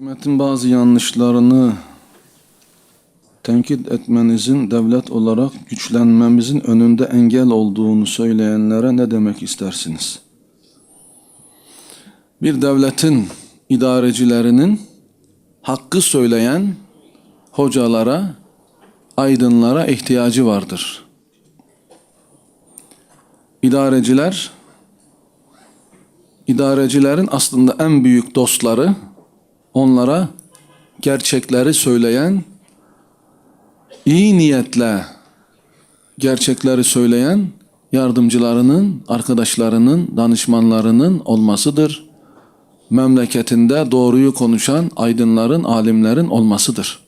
Hükümetin bazı yanlışlarını tenkit etmenizin devlet olarak güçlenmemizin önünde engel olduğunu söyleyenlere ne demek istersiniz? Bir devletin idarecilerinin hakkı söyleyen hocalara, aydınlara ihtiyacı vardır. İdareciler, idarecilerin aslında en büyük dostları, onlara gerçekleri söyleyen, iyi niyetle gerçekleri söyleyen yardımcılarının, arkadaşlarının, danışmanlarının olmasıdır. Memleketinde doğruyu konuşan aydınların, alimlerin olmasıdır.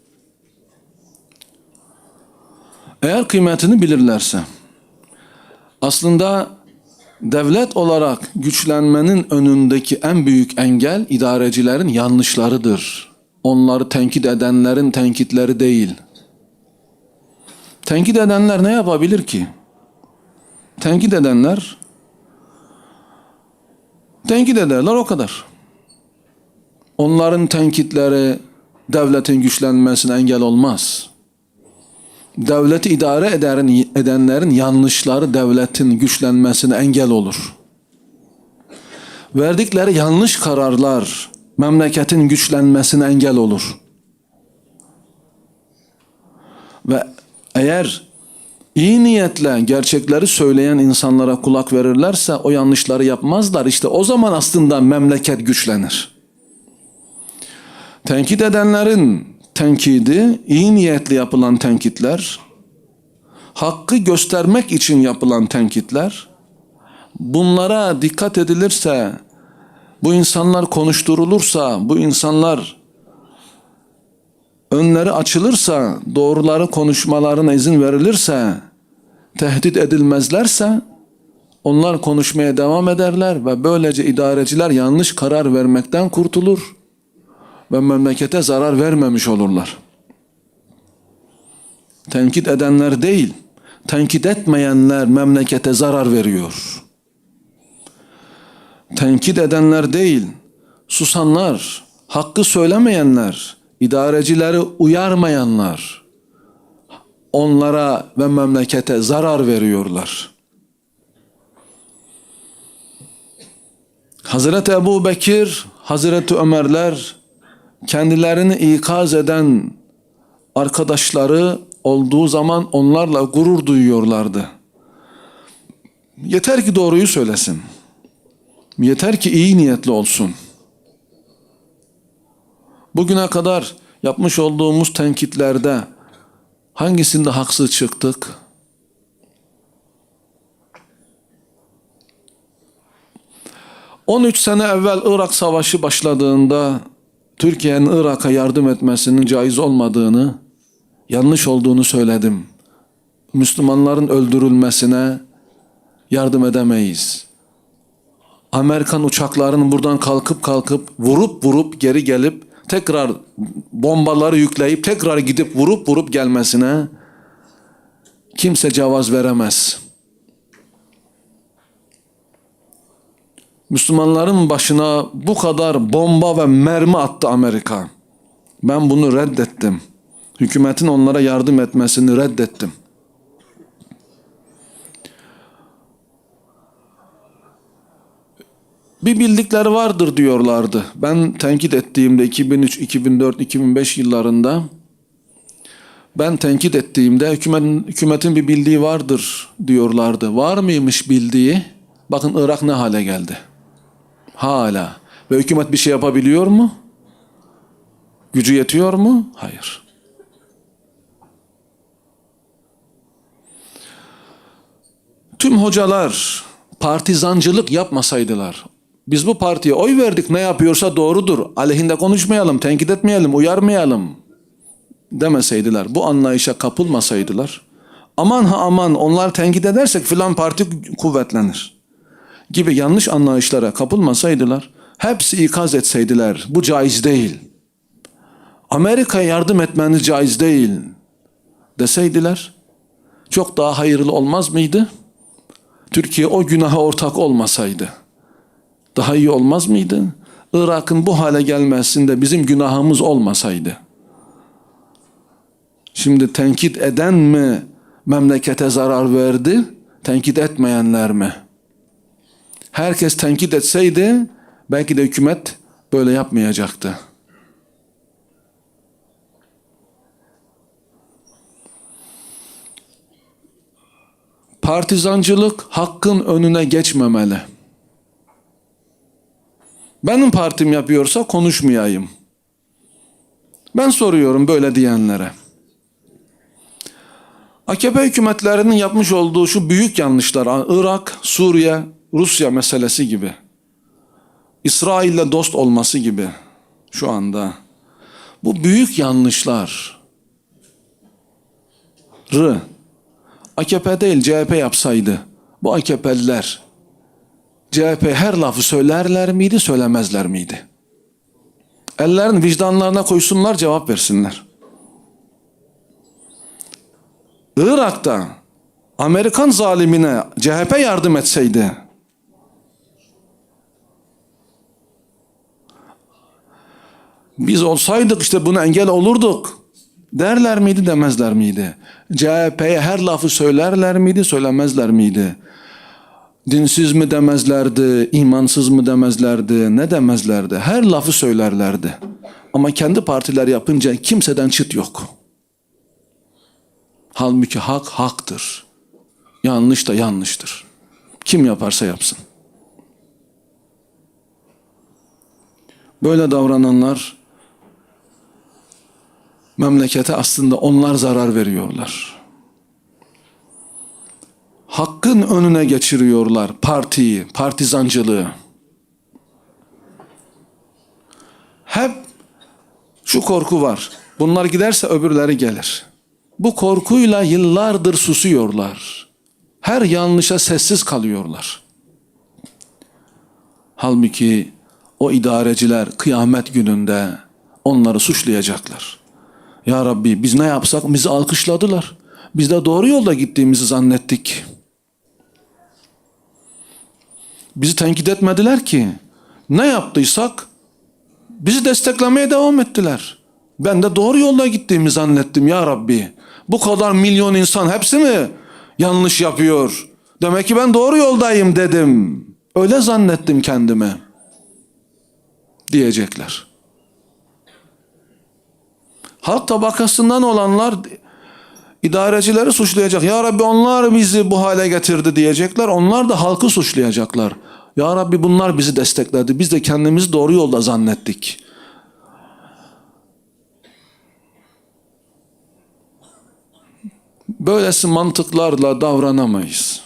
Eğer kıymetini bilirlerse, aslında devlet olarak güçlenmenin önündeki en büyük engel idarecilerin yanlışlarıdır. Onları tenkit edenlerin tenkitleri değil. Tenkit edenler ne yapabilir ki? Tenkit edenler tenkit ederler o kadar. Onların tenkitleri devletin güçlenmesine engel olmaz. Devleti idare ederin, edenlerin yanlışları devletin güçlenmesine engel olur. Verdikleri yanlış kararlar memleketin güçlenmesine engel olur. Ve eğer iyi niyetle gerçekleri söyleyen insanlara kulak verirlerse o yanlışları yapmazlar. İşte o zaman aslında memleket güçlenir. Tenkit edenlerin tenkidi, iyi niyetli yapılan tenkitler, hakkı göstermek için yapılan tenkitler, bunlara dikkat edilirse, bu insanlar konuşturulursa, bu insanlar önleri açılırsa, doğruları konuşmalarına izin verilirse, tehdit edilmezlerse, onlar konuşmaya devam ederler ve böylece idareciler yanlış karar vermekten kurtulur ve memlekete zarar vermemiş olurlar. Tenkit edenler değil, tenkit etmeyenler memlekete zarar veriyor. Tenkit edenler değil, susanlar, hakkı söylemeyenler, idarecileri uyarmayanlar onlara ve memlekete zarar veriyorlar. Hazreti Ebu Bekir, Hazreti Ömerler kendilerini ikaz eden arkadaşları olduğu zaman onlarla gurur duyuyorlardı. Yeter ki doğruyu söylesin. Yeter ki iyi niyetli olsun. Bugüne kadar yapmış olduğumuz tenkitlerde hangisinde haksız çıktık? ...13 sene evvel Irak Savaşı başladığında... ...Türkiye'nin Irak'a yardım etmesinin caiz olmadığını... ...yanlış olduğunu söyledim. Müslümanların öldürülmesine yardım edemeyiz. Amerikan uçaklarının buradan kalkıp kalkıp vurup vurup geri gelip tekrar bombaları yükleyip tekrar gidip vurup vurup gelmesine kimse cevaz veremez. Müslümanların başına bu kadar bomba ve mermi attı Amerika. Ben bunu reddettim. Hükümetin onlara yardım etmesini reddettim. Bir bildikleri vardır diyorlardı. Ben tenkit ettiğimde 2003, 2004, 2005 yıllarında ben tenkit ettiğimde hükümetin, hükümetin bir bildiği vardır diyorlardı. Var mıymış bildiği? Bakın Irak ne hale geldi. Hala. Ve hükümet bir şey yapabiliyor mu? Gücü yetiyor mu? Hayır. Tüm hocalar partizancılık yapmasaydılar, biz bu partiye oy verdik ne yapıyorsa doğrudur, aleyhinde konuşmayalım, tenkit etmeyelim, uyarmayalım demeseydiler, bu anlayışa kapılmasaydılar, aman ha aman onlar tenkit edersek filan parti kuvvetlenir gibi yanlış anlayışlara kapılmasaydılar, hepsi ikaz etseydiler, bu caiz değil. Amerika'ya yardım etmeniz caiz değil deseydiler, çok daha hayırlı olmaz mıydı? Türkiye o günaha ortak olmasaydı. Daha iyi olmaz mıydı? Irak'ın bu hale gelmesinde bizim günahımız olmasaydı. Şimdi tenkit eden mi memlekete zarar verdi, tenkit etmeyenler mi? Herkes tenkit etseydi belki de hükümet böyle yapmayacaktı. Partizancılık hakkın önüne geçmemeli. Benim partim yapıyorsa konuşmayayım. Ben soruyorum böyle diyenlere. AKP hükümetlerinin yapmış olduğu şu büyük yanlışlar, Irak, Suriye, Rusya meselesi gibi, İsrail'le dost olması gibi şu anda. Bu büyük yanlışlar rı AKP değil CHP yapsaydı bu AKP'liler CHP her lafı söylerler miydi söylemezler miydi? Ellerini vicdanlarına koysunlar cevap versinler. Irak'ta Amerikan zalimine CHP yardım etseydi biz olsaydık işte buna engel olurduk derler miydi demezler miydi? CHP'ye her lafı söylerler miydi söylemezler miydi? Dinsiz mi demezlerdi, imansız mı demezlerdi, ne demezlerdi? Her lafı söylerlerdi. Ama kendi partiler yapınca kimseden çıt yok. Halbuki hak haktır. Yanlış da yanlıştır. Kim yaparsa yapsın. Böyle davrananlar memlekete aslında onlar zarar veriyorlar. Hakkın önüne geçiriyorlar partiyi, partizancılığı. Hep şu korku var. Bunlar giderse öbürleri gelir. Bu korkuyla yıllardır susuyorlar. Her yanlışa sessiz kalıyorlar. Halbuki o idareciler kıyamet gününde onları suçlayacaklar. Ya Rabbi biz ne yapsak bizi alkışladılar. Biz de doğru yolda gittiğimizi zannettik. Bizi tenkit etmediler ki. Ne yaptıysak bizi desteklemeye devam ettiler. Ben de doğru yolda gittiğimi zannettim ya Rabbi. Bu kadar milyon insan hepsi mi yanlış yapıyor? Demek ki ben doğru yoldayım dedim. Öyle zannettim kendime. Diyecekler. Halk tabakasından olanlar idarecileri suçlayacak. Ya Rabbi onlar bizi bu hale getirdi diyecekler. Onlar da halkı suçlayacaklar. Ya Rabbi bunlar bizi destekledi. Biz de kendimizi doğru yolda zannettik. Böylesi mantıklarla davranamayız.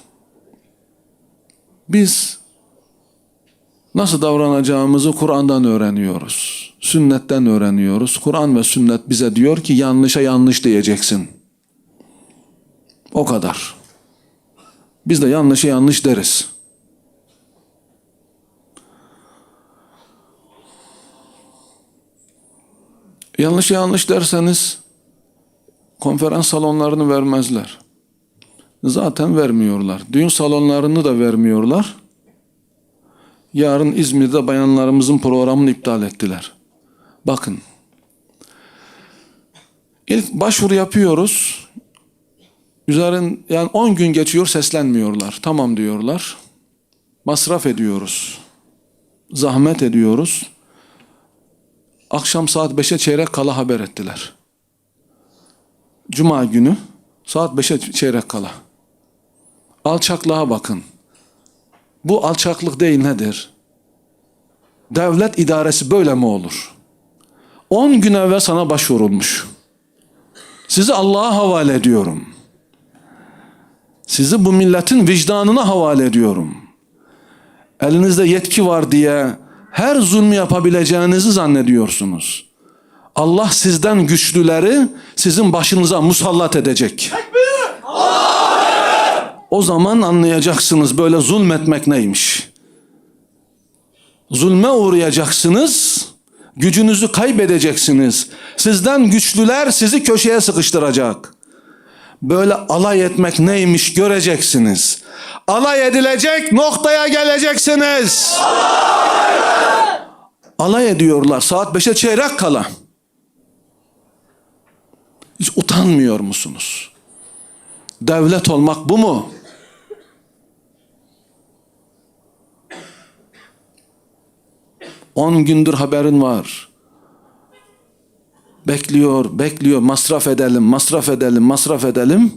Biz nasıl davranacağımızı Kur'an'dan öğreniyoruz. Sünnetten öğreniyoruz. Kur'an ve sünnet bize diyor ki yanlışa yanlış diyeceksin. O kadar. Biz de yanlışa yanlış deriz. Yanlışa yanlış derseniz konferans salonlarını vermezler. Zaten vermiyorlar. Düğün salonlarını da vermiyorlar. Yarın İzmir'de bayanlarımızın programını iptal ettiler. Bakın. İlk başvuru yapıyoruz. Üzerin yani 10 gün geçiyor seslenmiyorlar. Tamam diyorlar. Masraf ediyoruz. Zahmet ediyoruz. Akşam saat 5'e çeyrek kala haber ettiler. Cuma günü saat 5'e çeyrek kala. Alçaklığa bakın. Bu alçaklık değil nedir? Devlet idaresi böyle mi olur? 10 gün evvel sana başvurulmuş. Sizi Allah'a havale ediyorum. Sizi bu milletin vicdanına havale ediyorum. Elinizde yetki var diye her zulmü yapabileceğinizi zannediyorsunuz. Allah sizden güçlüleri sizin başınıza musallat edecek. O zaman anlayacaksınız böyle zulmetmek neymiş. Zulme uğrayacaksınız, gücünüzü kaybedeceksiniz. Sizden güçlüler sizi köşeye sıkıştıracak. Böyle alay etmek neymiş göreceksiniz. Alay edilecek noktaya geleceksiniz. alay ediyorlar saat 5'e çeyrek kala. Hiç utanmıyor musunuz? Devlet olmak bu mu? On gündür haberin var. Bekliyor, bekliyor. Masraf edelim, masraf edelim, masraf edelim.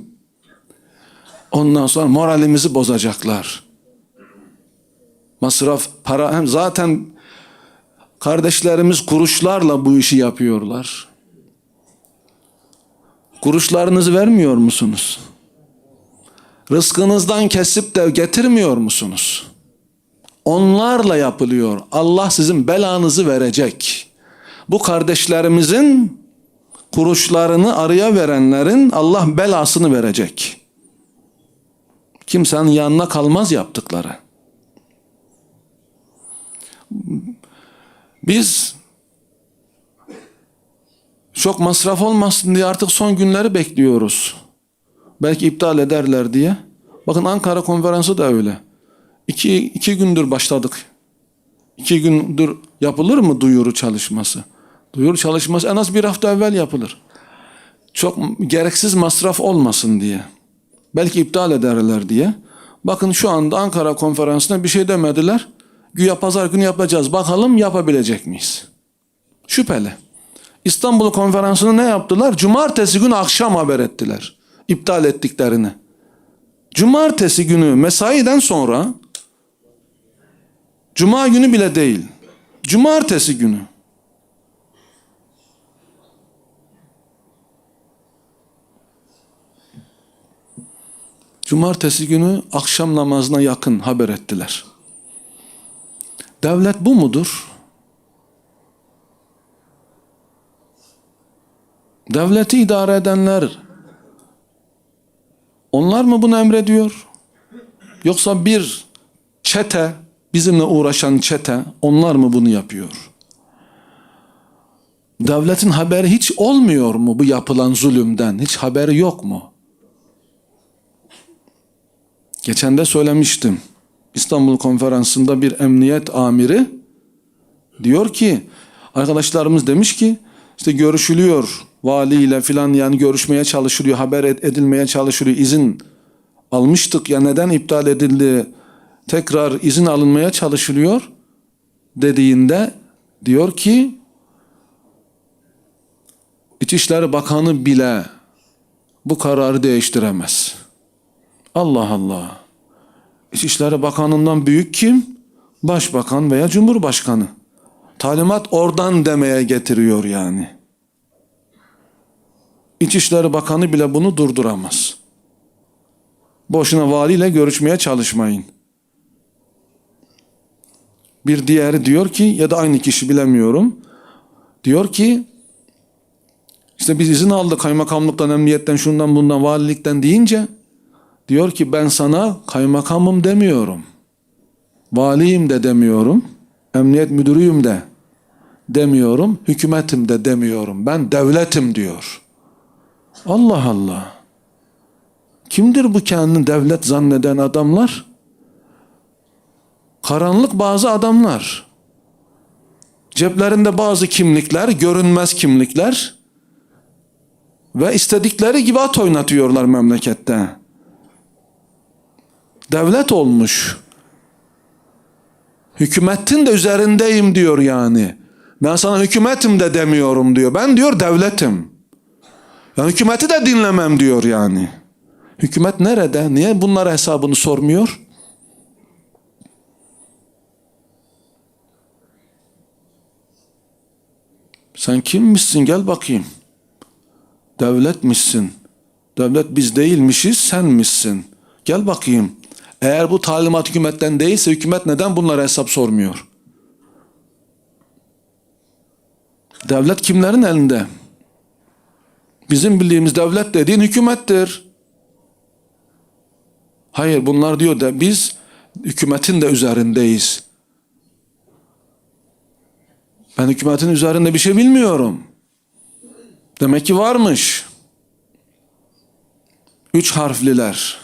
Ondan sonra moralimizi bozacaklar. Masraf, para hem zaten kardeşlerimiz kuruşlarla bu işi yapıyorlar. Kuruşlarınızı vermiyor musunuz? Rızkınızdan kesip de getirmiyor musunuz? Onlarla yapılıyor. Allah sizin belanızı verecek. Bu kardeşlerimizin kuruşlarını araya verenlerin Allah belasını verecek. Kimsenin yanına kalmaz yaptıkları. Biz çok masraf olmasın diye artık son günleri bekliyoruz. Belki iptal ederler diye. Bakın Ankara konferansı da öyle. İki, iki gündür başladık. İki gündür yapılır mı duyuru çalışması? Duyuru çalışması en az bir hafta evvel yapılır. Çok gereksiz masraf olmasın diye. Belki iptal ederler diye. Bakın şu anda Ankara konferansına bir şey demediler. Güya pazar günü yapacağız. Bakalım yapabilecek miyiz? Şüpheli. İstanbul konferansını ne yaptılar? Cumartesi günü akşam haber ettiler. İptal ettiklerini. Cumartesi günü mesaiden sonra Cuma günü bile değil. Cumartesi günü. Cumartesi günü akşam namazına yakın haber ettiler. Devlet bu mudur? Devleti idare edenler onlar mı bunu emrediyor? Yoksa bir çete, bizimle uğraşan çete onlar mı bunu yapıyor? Devletin haberi hiç olmuyor mu bu yapılan zulümden? Hiç haberi yok mu? Geçen de söylemiştim. İstanbul konferansında bir emniyet amiri diyor ki arkadaşlarımız demiş ki işte görüşülüyor valiyle filan yani görüşmeye çalışılıyor haber edilmeye çalışılıyor izin almıştık ya neden iptal edildi tekrar izin alınmaya çalışılıyor dediğinde diyor ki İçişleri Bakanı bile bu kararı değiştiremez. Allah Allah. İçişleri Bakanı'ndan büyük kim? Başbakan veya Cumhurbaşkanı. Talimat oradan demeye getiriyor yani. İçişleri Bakanı bile bunu durduramaz. Boşuna valiyle görüşmeye çalışmayın. Bir diğeri diyor ki ya da aynı kişi bilemiyorum. Diyor ki işte biz izin aldık kaymakamlıktan, emniyetten, şundan bundan, valilikten deyince diyor ki ben sana kaymakamım demiyorum. Valiyim de demiyorum. Emniyet müdürüyüm de demiyorum. Hükümetim de demiyorum. Ben devletim diyor. Allah Allah. Kimdir bu kendini devlet zanneden adamlar? Karanlık bazı adamlar. Ceplerinde bazı kimlikler, görünmez kimlikler ve istedikleri gibi at oynatıyorlar memlekette. Devlet olmuş. Hükümetin de üzerindeyim diyor yani. Ben sana hükümetim de demiyorum diyor. Ben diyor devletim. Yani hükümeti de dinlemem diyor yani. Hükümet nerede? Niye bunlara hesabını sormuyor? Sen kimmişsin gel bakayım. Devletmişsin. Devlet biz değilmişiz senmişsin. Gel bakayım. Eğer bu talimat hükümetten değilse hükümet neden bunlara hesap sormuyor? Devlet kimlerin elinde? Bizim bildiğimiz devlet dediğin hükümettir. Hayır bunlar diyor da biz hükümetin de üzerindeyiz. Ben hükümetin üzerinde bir şey bilmiyorum. Demek ki varmış. Üç harfliler.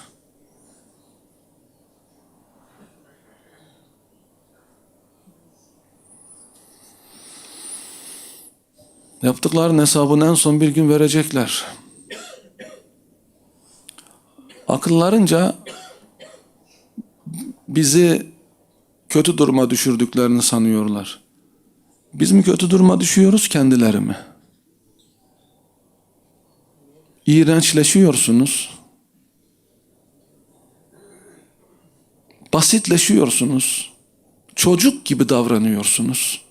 Yaptıkların hesabını en son bir gün verecekler. Akıllarınca bizi kötü duruma düşürdüklerini sanıyorlar. Biz mi kötü duruma düşüyoruz kendileri mi? İğrençleşiyorsunuz. Basitleşiyorsunuz. Çocuk gibi davranıyorsunuz.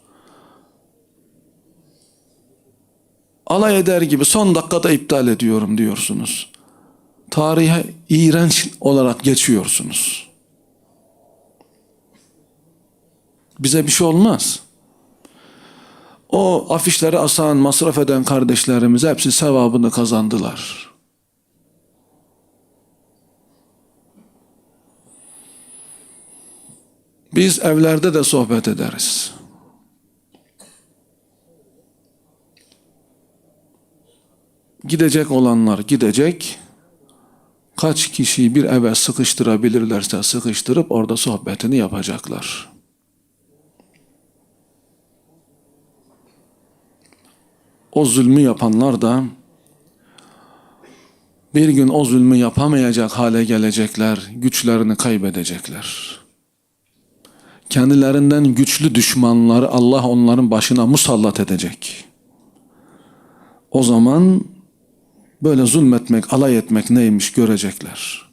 Alay eder gibi son dakikada iptal ediyorum diyorsunuz. Tarihe iğrenç olarak geçiyorsunuz. Bize bir şey olmaz. O afişleri asan, masraf eden kardeşlerimiz hepsi sevabını kazandılar. Biz evlerde de sohbet ederiz. Gidecek olanlar gidecek. Kaç kişiyi bir eve sıkıştırabilirlerse sıkıştırıp orada sohbetini yapacaklar. O zulmü yapanlar da bir gün o zulmü yapamayacak hale gelecekler, güçlerini kaybedecekler. Kendilerinden güçlü düşmanları Allah onların başına musallat edecek. O zaman böyle zulmetmek, alay etmek neymiş görecekler.